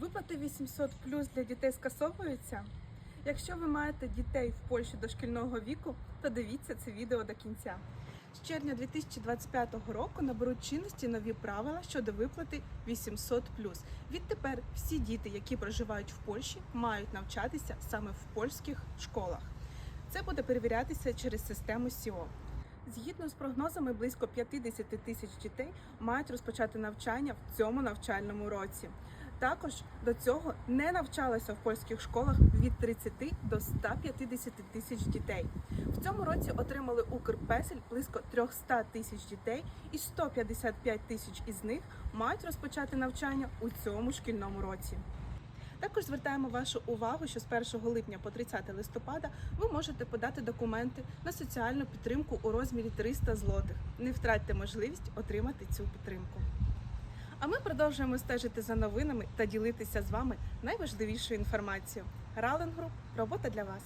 Виплати 800 плюс для дітей скасовуються. Якщо ви маєте дітей в Польщі дошкільного віку, то дивіться це відео до кінця. З червня 2025 року наберуть чинності нові правила щодо виплати 800 плюс. Відтепер всі діти, які проживають в Польщі, мають навчатися саме в польських школах. Це буде перевірятися через систему СІО. Згідно з прогнозами, близько 50 тисяч дітей мають розпочати навчання в цьому навчальному році. Також до цього не навчалося в польських школах від 30 до 150 тисяч дітей. В цьому році отримали Укрпесель близько 300 тисяч дітей, і 155 тисяч із них мають розпочати навчання у цьому шкільному році. Також звертаємо вашу увагу, що з 1 липня по 30 листопада ви можете подати документи на соціальну підтримку у розмірі 300 злотих. Не втратьте можливість отримати цю підтримку. А ми продовжуємо стежити за новинами та ділитися з вами найважливішою інформацією. Рален Груп – робота для вас.